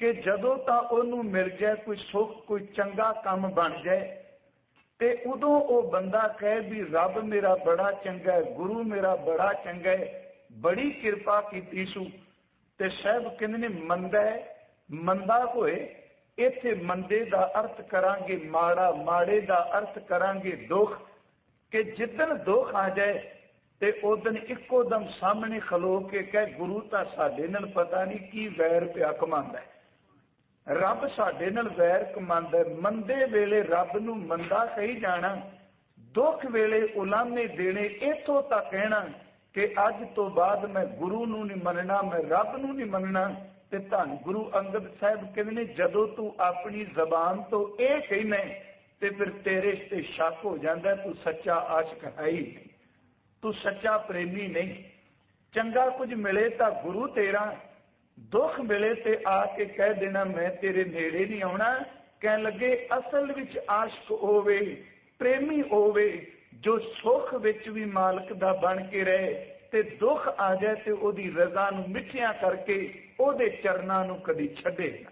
ਕਿ ਜਦੋਂ ਤਾਂ ਉਹਨੂੰ ਮਿਲ ਜਾਏ ਕੋਈ ਸੁੱਖ ਕੋਈ ਚੰਗਾ ਕੰਮ ਬਣ ਜਾਏ ਤੇ ਉਦੋਂ ਉਹ ਬੰਦਾ ਕਹੇ ਵੀ ਰੱਬ ਮੇਰਾ ਬੜਾ ਚੰਗਾ ਹੈ ਗੁਰੂ ਮੇਰਾ ਬੜਾ ਚੰਗਾ ਹੈ ਬੜੀ ਕਿਰਪਾ ਕੀਤੀ ਸੂ ਤੇ ਸਾਹਿਬ ਕਹਿੰਦੇ ਨੇ ਮੰਦਾ ਹੈ ਮੰਦਾ ਹੋਏ ਇੱਥੇ ਮੰਦੇ ਦਾ ਅਰਥ ਕਰਾਂਗੇ ਮਾੜਾ ਮਾੜੇ ਦਾ ਅਰਥ ਕਰਾਂਗੇ ਦੁੱਖ ਕਿ ਜਿੱਦਨ ਦੁੱਖ ਆ ਜਾਏ ਤੇ ਉਦਨ ਇੱਕੋ ਦਮ ਸਾਹਮਣੇ ਖਲੋ ਕੇ ਕਹੇ ਗੁਰੂ ਤਾਂ ਸਾਡੇ ਨਾਲ ਪਤਾ ਨਹੀਂ ਕੀ ਵੈਰ ਪਿਆ ਕਮਾਉਂਦਾ ਹੈ ਰੱਬ ਸਾਡੇ ਨਾਲ ਵੈਰ ਕਮਾਉਂਦਾ ਮੰਦੇ ਵੇਲੇ ਰੱਬ ਨੂੰ ਮੰਦਾ ਕਹੀ ਜਾਣਾ, ਦੁੱਖ ਵੇਲੇ ਉਲਾਮੇ ਦੇਣੇ, ਇਥੋਂ ਤੱਕ ਕਹਿਣਾ ਕਿ ਅੱਜ ਤੋਂ ਬਾਅਦ ਮੈਂ ਗੁਰੂ ਨੂੰ ਨਹੀਂ ਮੰਨਣਾ, ਮੈਂ ਰੱਬ ਨੂੰ ਨਹੀਂ ਮੰਨਣਾ। ਤੇ ਧੰਨ ਗੁਰੂ ਅੰਗਦ ਸਾਹਿਬ ਕਹਿੰਦੇ ਨੇ, ਜਦੋਂ ਤੂੰ ਆਪਣੀ ਜ਼ਬਾਨ ਤੋਂ ਇਹ ਕਹਿਣਾ ਤੇ ਫਿਰ ਤੇਰੇ ਤੇ ਸ਼ੱਕ ਹੋ ਜਾਂਦਾ ਤੂੰ ਸੱਚਾ ਆਸ਼ਕ ਹੈ ਤੂੰ ਸੱਚਾ ਪ੍ਰੇਮੀ ਨਹੀਂ। ਚੰਗਾ ਕੁਝ ਮਿਲੇ ਤਾਂ ਗੁਰੂ ਤੇਰਾ ਦੁੱਖ ਮਿਲੇ ਤੇ ਆ ਕੇ ਕਹਿ ਦੇਣਾ, ਮੈਂ ਤੇਰੇ ਨੇੜੇ ਨਹੀਂ ਆਉਣਾ। ਕਹਿਣ ਲੱਗੇ, ਅਸਲ ਵਿੱਚ ਆਸ਼ਕ ਹੋਵੇ, ਪ੍ਰੇਮੀ ਹੋਵੇ, ਜੋ ਸੁੱਖ ਵਿੱਚ ਵੀ ਮਾਲਕ ਦਾ ਬਣ ਕੇ ਰਹੇ ਤੇ ਦੁੱਖ ਆ ਜਾਏ ਤੇ ਉਹਦੀ ਰਜ਼ਾ ਨੂੰ ਮਿੱਠਿਆਂ ਕਰਕੇ ਉਹਦੇ ਚਰਨਾਂ ਨੂੰ ਕਦੀ ਛੱਡੇ ਨਾ।